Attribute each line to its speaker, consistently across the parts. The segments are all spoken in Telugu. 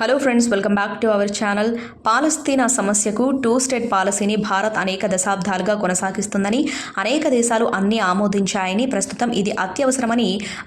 Speaker 1: Hello friends welcome back to our channel పాలస్తీనా సమస్యకు టూ స్టేట్ పాలసీని భారత్ అనేక దశాబ్దాలుగా కొనసాగిస్తుందని అనేక దేశాలు అన్ని ఆమోదించాయని ప్రస్తుతం ఇది అత్యవసరమని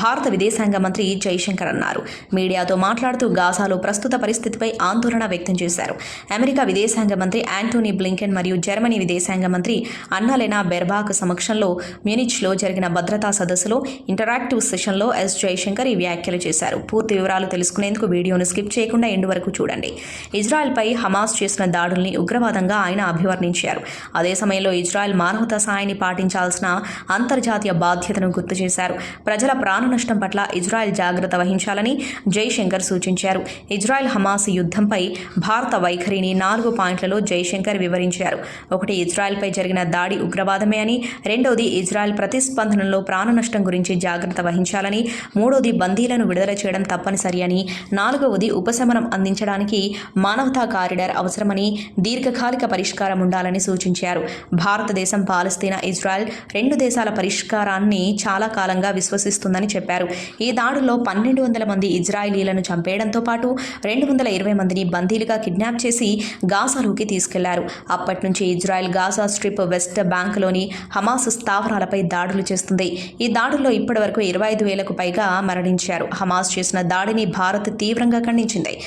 Speaker 1: భారత విదేశాంగ మంత్రి జైశంకర్ అన్నారు. మీడియాతో మాట్లాడుతూ గాజాలో ప్రస్తుత పరిస్థితిపై ఆందోళన వ్యక్తం చేశారు. అమెరికా విదేశాంగ మంత్రి యాంటోనీ బ్లింకెన్ మరియు జర్మనీ విదేశాంగ మంత్రి అన్నలెనా బెర్బాక్ సమక్షంలో మ్యూనిచ్లో జరిగిన భద్రతా సదస్సులో ఇంటరాక్టివ్ సెషన్లో ఎస్ జైశంకర్ ఈ వ్యాఖ్యలు చేశారు. పూర్తి వివరాలు తెలుసుకునేందుకు వీడియోను స్కిప్ చేయకుండా ఎండ్ వరకు చూడండి. ఇజ్రాయెల్పై హమాస్ చేసిన దాడుల్ని ఉగ్రవాదంగా ఆయన అభివర్ణించారు. అదే సమయంలో ఇజ్రాయెల్ మానవతా సాయాన్ని పాటించాల్సిన అంతర్జాతీయ బాధ్యతను గుర్తు చేశారు. ప్రజల ప్రాణ నష్టం పట్ల ఇజ్రాయెల్ జాగ్రత్త వహించాలని జైశంకర్ సూచించారు. ఇజ్రాయెల్ హమాస్ యుద్ధంపై భారత వైఖరిని నాలుగు పాయింట్లలో జైశంకర్ వివరించారు. ఒకటి ఇజ్రాయెల్పై జరిగిన దాడి ఉగ్రవాదమే అని రెండోది ఇజ్రాయెల్ ప్రతిస్పందనలో ప్రాణ నష్టం గురించి జాగ్రత్త వహించాలని మూడోది బందీలను విడుదల చేయడం తప్పనిసరి అని నాలుగవది ఉపశమనం అందించడానికి మానవతా కారిడార్ అవసరమని దీర్ఘకాలిక పరిష్కారం ఉండాలని సూచించారు. భారతదేశం పాలస్తీనా ఇజ్రాయెల్ రెండు దేశాల పరిష్కారాన్ని చాలా కాలంగా విశ్వసిస్తుందని చెప్పారు. ఈ దాడుల్లో పన్నెండు వందల మంది ఇజ్రాయిలీలను చంపేయడంతో పాటు రెండు వందల ఇరవై మందిని బందీలుగా కిడ్నాప్ చేసి గాజాలోకి తీసుకెళ్ళారు. అప్పటి నుంచి ఇజ్రాయెల్ గాజా స్ట్రిప్ వెస్ట్ బ్యాంక్లోని హమాస్ స్థావరాలపై దాడులు చేస్తుంది. ఈ దాడుల్లో ఇప్పటివరకు ఇరవై ఐదు వేలకు పైగా మరణించారు. హమాస్ చేసిన దాడిని భారత్ తీవ్రంగా ఖండించింది.